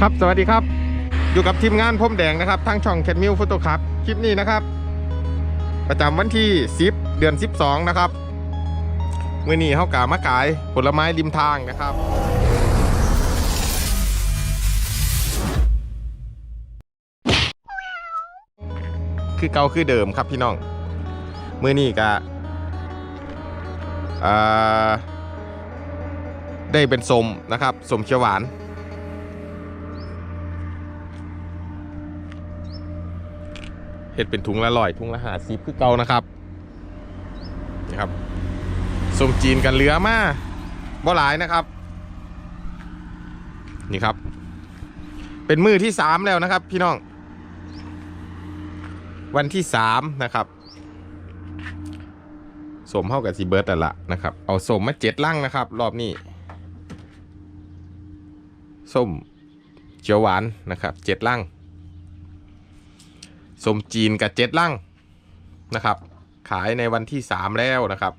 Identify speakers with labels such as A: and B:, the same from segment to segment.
A: ครับสวัสดีครับ อยู่กับทีมงานพรมแดงนะครับทางช่องแคทมิวโฟโตครับคลิปนี้นะครับ ประจำวันที่ 10 เดือน 12 นะครับมื่อนี้เขากามาขายผลไม้ริมทางนะครับคือเก่าคือเดิมครับพี่น้อง มื่อนี้ก็อ่า ได้เป็นสมนะครับสมเขียวหวานเห็ดเป็นถุงละร้อยถุงละหาสิบคือเก่านะครับนี่ครับสมจีนกันเหลือมาบ่หลายนะครับ นี่ครับ เป็นมือที่สามแล้วนะครับ พี่น้อง วันที่สามนะครับสมเข้ากับซีเบิร์ตละนะครับ เอาสมมาเจ็ดลังนะครับ รอบนี้ ส้มเขียวหวานนะครับเจ็ดลังส้มจีนกับเจ็ดลังนะครับ ขายในวันที่สามแล้วนะครับ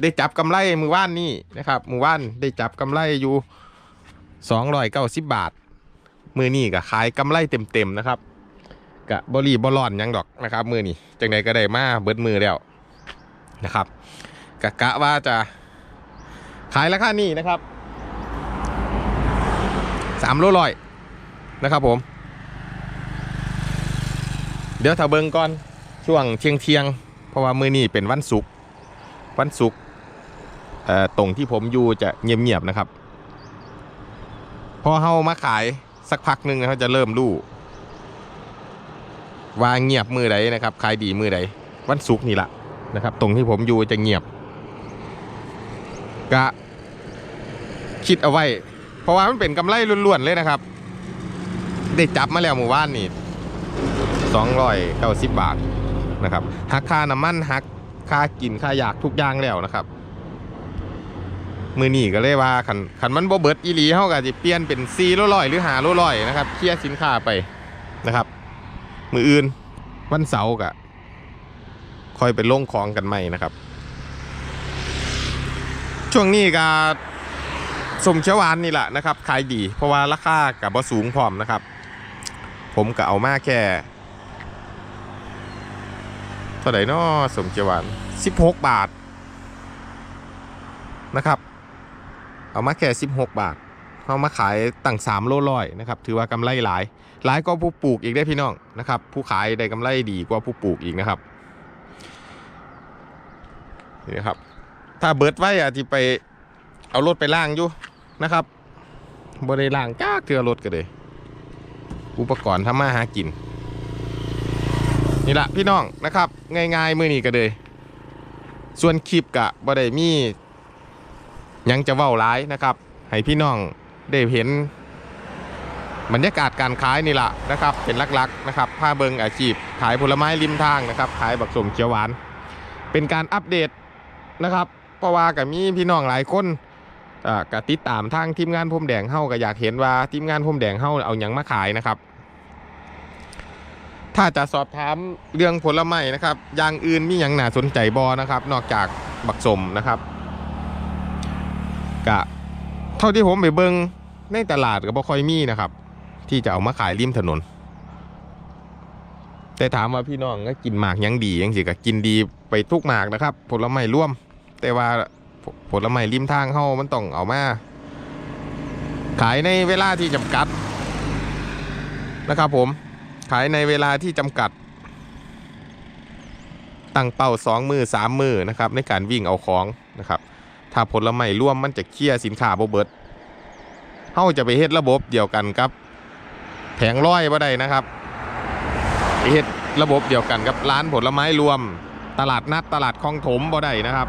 A: ได้จับกำไรมือว่านนี่นะครับมือว่านได้จับกำไรอยู่สองร้อยเก้าสิบบาท มือนี่ก็ขายกำไรเต็มๆนะครับกะบรีบอลอนยังดอกนะครับ มือนี่จังใดก็ได้มาเบิดมือแล้วนะครับกะกะว่าจะขายราคานี้นะครับ สามโลร้อยนะครับผม เดี๋ยวถ้าเบิงก่อนช่วงเที่ยงเที่ยงเพราะว่ามื้อนี้เป็นวันศุกร์วันศุกร์ตรงที่ผมอยู่จะเงียบๆนะครับ พอเฮามาขายสักพักหนึ่งเขาจะเริ่มรู้ว่าเงียบมือใดนะครับขายดีมือใดวันศุกร์นี่แหละนะครับ ตรงที่ผมอยู่จะเงียบ กะคิดเอาไว้ ราะว่ามันเป็นกำไรล้วนๆเลยนะครับได้จับมาแล้วหมู่บ้านนี่290บาทนะครับหักค่าน้ำมันหักค่ากินค่าอยากทุกอย่างแล้วนะครับ มือนี่ก็เลยว่าขันขันมันบ่เบิดอีหลีเฮาก็สิเปลี่ยนเป็น4โลร้อยหรือ5โลร้อยนะครับเคลียร์สินค้าไปนะครับ มืออื่นวันเสาร์ก็คอยไปลงของกันใหม่นะครับ ช่วงนี้ก็ สมเขียวหวานนี่แหละนะครับขายดี เพราะว่าราคากับบ่สูงพร้อมนะครับ ผมก็เอามาแค่เท่าไหร่นาะสมเขียวหวาน 16 บาทนะครับ เอามาแค่ 16 บาทเอามาขายตั้ง3โลร้อยนะครับถือว่ากำไรหลาย หลายกว่าผู้ปลูกอีกได้พี่น้องนะครับ ผู้ขายได้กำไรดีกว่าผู้ปลูกอีกนะครับนี่นะครับ ถ้าเบิร์ดไว้อะที่ไปเอารถไปล่างอยู่ นะครับบ่ได้ล่างจ้ากเทือรถก็เลยอุปกรณ์ทำมาหากิน นี่แหละพี่น้องนะครับ ง่ายๆมือนี้ก็เลยส่วนคลิปกะบ่ได้มียังจะเว้าร้ายนะครับ ให้พี่น้องได้เห็นบรรยากาศการขายนี่แหละนะครับเป็นลักๆนะครับผ้าเบิงอาชีพ ขายผลไม้ริมทางนะครับขายบักสมเขียวหวาน เป็นการอัปเดตนะครับเพราะว่ากับมีพี่น้องหลายคน กติดตามทางทีมงานพรมแดงเฮาก็อยากเห็นว่าทีมงานพรมแดงเฮาเอาหยังมาขายนะครับ ถ้าจะสอบถามเรื่องผลไม้นะครับอย่างอื่นมีอย่างหนาสนใจบอนะครับ นอกจากบักสมนะครับกะเท่าที่ผมไปเบิงในตลาดก็บ่ค่อยมีนะครับ ที่จะเอามาขายริมถนน แต่ถามว่าพี่น้องก็กินหมากยังดียังสิก็กินดีไปทุกหมากนะครับ ผลไม้ร่วม แต่ว่า ผลไม้ริมทางเฮามันต้องเอามาขายในเวลาที่จำกัดนะครับผมขายในเวลาที่จำกัด ตั้งเป้าสองมือสามมือนะครับในการวิ่งเอาของนะครับถ้าผลไม้ร่วมมันจะเคลียร์สินค้าบ่เบิร์ดเฮาจะไปเฮ็ดระบบเดียวกันครับ แผงร้อยบ่ได้นะครับไปเฮ็ดระบบเดียวกันกับร้านผลไม้รวม ตลาดนัดตลาดคลองถมบ่ได้นะครับ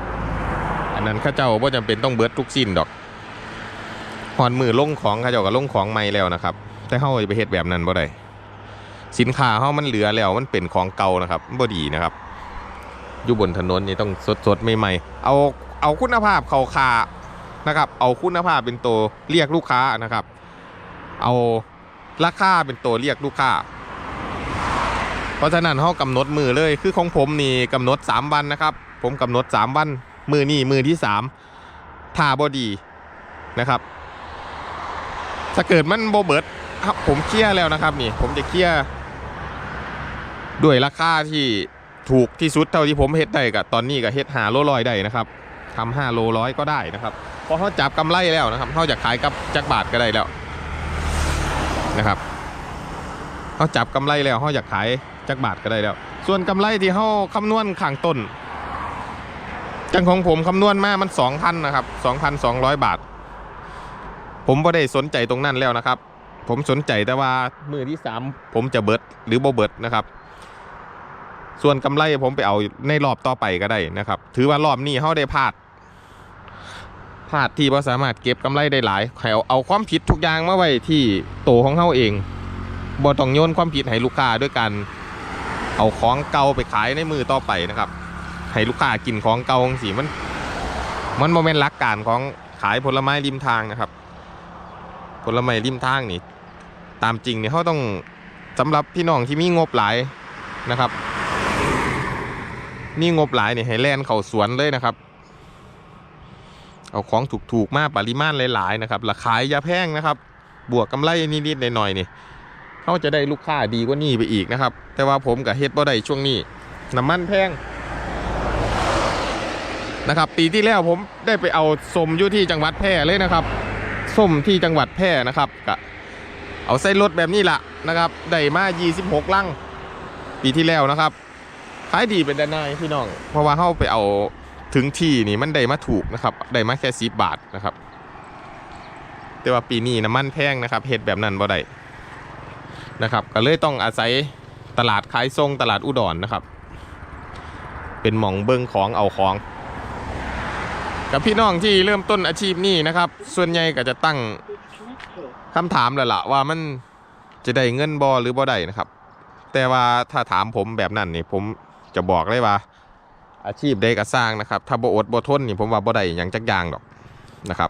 A: อันนั้นเข้าเจ้าบ่จำเป็นต้องเบิดทุกสิ้นดอกหอนมือลงของข้าเจ้าก็ลงของใหม่แล้วนะครับ แต่เฮาจะไปเฮ็ดแบบนั้นบ่ได้สินค้าเฮามันเหลือแล้วมันเป็นของเก่านะครับบ่ดีนะครับ อยู่บนถนนนี่ต้องสดๆใหม่ๆเอาเอาคุณภาพเขาคานะครับ เอาคุณภาพเป็นตัวเรียกลูกค้านะครับ เอาราคาเป็นตัวเรียกลูกค้า เพราะฉะนั้นเขากำหนดมือเลยคือของผมนี่กำหนด 3 วันนะครับ ผมกำหนด 3 วัน มือนี่มือที่3ท่าบอดีนะครับถ้าเกิดมันโบเบิร์ดครับผมเคลียร์แล้วนะครับนี่ ผมจะเคลียร์ด้วยราคาที่ถูกที่สุดเท่าที่ผมเฮ็ดได้กับตอนนี้ก็เฮ็ดหาโลลอยได้นะครับทำห้าโลร้อยก็ได้นะครับเพราะเขาจับกำไรแล้วนะครับเขาจะขายกับจักบาทก็ได้แล้วนะครับเขาจับกำไรแล้วเขาอยากขายจักบาทก็ได้แล้ว ส่วนกำไรที่เขาคำนวณข้างต้น จังของผมคำนวณมามัน2,000นะครับ2,200บาท ผมไม่ได้สนใจตรงนั้นแล้วนะครับ ผมสนใจแต่ว่ามือที่3ผมจะเบิดหรือโบเบิดนะครับ ส่วนกำไรผมไปเอาในรอบต่อไปก็ได้นะครับ ถือว่ารอบนี้เขาได้พลาดพลาดที่ว่าสามารถเก็บกำไรได้หลายให้เอาความผิดทุกอย่างมาไว้ที่โตของเขาเองบ่ต้องโยนความผิดให้ลูกค้าด้วยการเอาของเก่าไปขายในมือต่อไปนะครับ ให้ลูกค้ากินของเก่าของสีมัน มันโมเมนต์ลักการของขายผลไม้ริมทางนะครับ ผลไม้ริมทางนี่ ตามจริงเนี่ยเขาต้องสำหรับพี่น้องที่มีงบหลายนะครับ มีงบหลายเนี่ยให้แล่นเข้าสวนเลยนะครับ เอาของถูกๆมากปริมาณหลายๆนะครับราคายยาแพงนะครับ บวกกำไรนิดๆหน่อยๆนี่เขาจะได้ลูกค้าดีกว่านี้ไปอีกนะครับ แต่ว่าผมกับเฮ็ดบ่ได้ช่วงนี้น้ำมันแพง นะครับ ปีที่แล้วผมได้ไปเอาส้มอยู่ที่จังหวัดแพร่เลยนะครับส้มที่จังหวัดแพร่นะครับก็เอาใส่รถแบบนี้ละนะครับได้มา 26 ลังปีที่แล้วนะครับขายดีเป็นด้านในพี่น้อง เพราะว่าเข้าไปเอาถึงที่นี่มันได้มาถูกนะครับได้มาแค่สิบบาทนะครับ แต่ว่าปีนี้น้ำมันแพงนะครับเฮ็ดแบบนั้นบ่ได้นะครับ ก็เลยต้องอาศัยตลาดขายทรงตลาดอุดรนนะครับ เป็นหม่องเบิงของเอาของ กับพี่น้องที่เริ่มต้นอาชีพนี้นะครับ ส่วนใหญ่ก็จะตั้งคำถามแล้วล่ะว่ามันจะได้เงินบอหรือบอได้นะครับ แต่ว่าถ้าถามผมแบบนั้นนี่ผมจะบอกเลยว่า อาชีพใดก็สร้างนะครับ ถ้าบอดบ่ทนนี่ผมว่าบ่ได้อย่างจักอย่างดอกนะครับ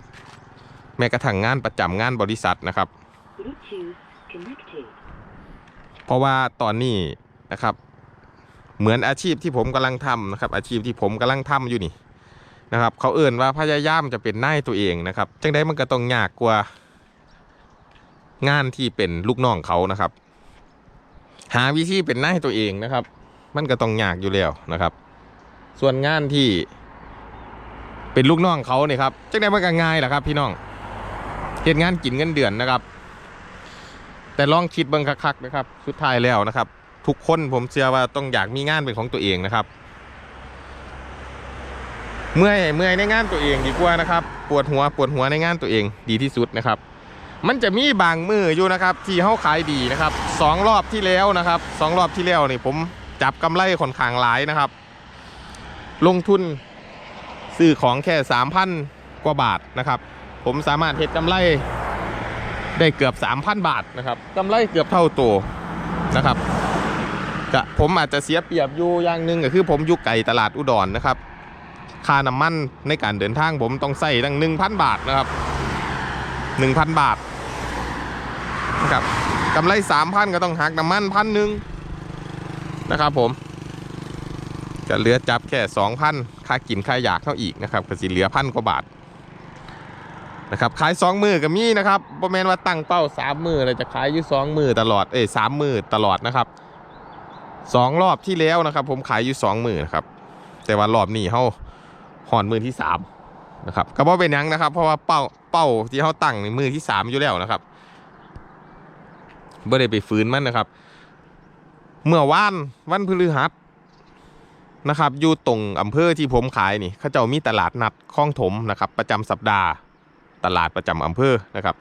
A: แม้กระทั่งงานประจำงานบริษัทนะครับ เพราะว่าตอนนี้นะครับ เหมือนอาชีพที่ผมกำลังทำนะครับ อาชีพที่ผมกำลังทำอยู่นี่ นะครับ เขาเอื่นว่าพยายามจะเป็นนายตัวเองนะครับ จังได้มันก็ต้องยากกว่างานที่เป็นลูกน้องเขานะครับ หาวิธีเป็นนายตัวเองนะครับ มันก็ต้องยากอยู่แล้วนะครับ ส่วนงานที่เป็นลูกน้องเขาเนี่ยครับจังได้มันก็ง่ายแหละครับ พี่น้องเหตุงานกินเงินเดือนนะครับ แต่ลองคิดเบิ่งคักๆนะครับ สุดท้ายแล้วนะครับ ทุกคนผมเชื่อว่าต้องอยากมีงานเป็นของตัวเองนะครับ เมื่อยเมื่อยในงานตัวเองดีกว่านะครับ ปวดหัวปวดหัวในงานตัวเองดีที่สุดนะครับ มันจะมีบางมืออยู่นะครับ ที่เขาขายดีนะครับสองรอบที่แล้วนะครับสองรอบที่แล้วนี่ผมจับกำไรค่อนข้างหลายนะครับ ลงทุนซื้อของแค่สามพันกว่าบาทนะครับ ผมสามารถเฮ็ดกำไรได้เกือบ 3,000 บาทนะครับกำไรเกือบเท่าตัวนะครับกะผมอาจจะเสียเปรียบอยู่อย่างหนึ่งก็คือผมอยู่ไก่ตลาดอุดรนะครับ ค่าน้ำมันในการเดินทางผมต้องใส่ตั้ง1,000 บาทนะครับ 1,000 บาทนะครับกำไร 3,000 ก็ต้องหักน้ำมันพันหนึ่งนะครับผมจะเหลือจับแค่2,000ค่ากินค่าอยากเท่าอีกนะครับก็สิเหลือพันกว่าบาทนะครับขายสองมือกับมีนะครับโบแมนว่าตั้งเป้าสามมือเลยจะขายอยู่สองมือตลอดเอ้ยสามมือตลอดนะครับสองรอบที่แล้วนะครับ ผมขายอยู่สองมือนะครับแต่ว่ารอบนี้เขา หอนมือที่สามนะครับก็บ่เป็นยังนะครับ เพราะว่าเป้าเป้าที่เขาตั้งในมือที่สามอยู่แล้วนะครับบ่ได้ไปฝืนมันนะครับ เมื่อวานวันพฤหัสนะครับ อยู่ตรงอำเภอที่ผมขายนี่เขาเจ้ามีตลาดนัดคลองถมนะครับ ประจำสัปดาห์ ตลาดประจำอำเภอนะครับ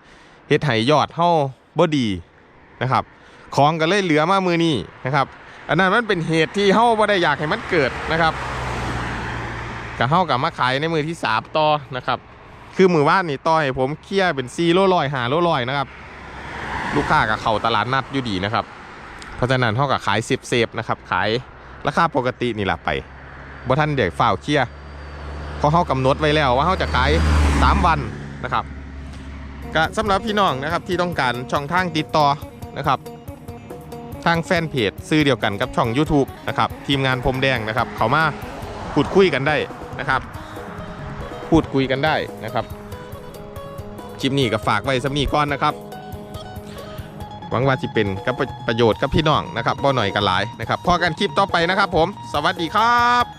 A: เฮ็ดให้ยอดเฮาบ่ดีนะครับ ของก็เลยเหลือมามือนี้นะครับ อันนั้นมันเป็นเหตุที่เฮาบ่ได้อยากให้มันเกิดนะครับ ก็เฮากับมาขายในมือที่สามต่อนะครับ คือมือว่านนี่ต่อให้ผมเคลียร์เป็น4โลร้อย5โลร้อยนะครับ ลูกค้ากับเขาตลาดนัดอยู่ดีนะครับ เพราะฉะนั้นเฮากับขายเซฟเซฟนะครับ ขายราคาปกตินี่แหละไปบ่ทันเด็กฝ้าวเคลียร์เพราะเฮากำหนดไว้แล้วว่าเฮาจะขายสามวันนะครับก็สำหรับพี่น้องนะครับที่ต้องการช่องทางติดต่อนะครับทางแฟนเพจซื้อเดียวกันกับช่อง YouTube นะครับทีมงานพรมแดงนะครับ เขามาพูดคุยกันได้ะครับ พูดคุยกันได้นะครับคลิปนี้ก็ฝากไว้สำนีก้อนนะครับ หวังว่าจะเป็นกับประโยชน์กับพี่น้องนะครับบ่หน่อยกันหลายนะครับพอกันคลิปต่อไปนะครับผม สวัสดีครับ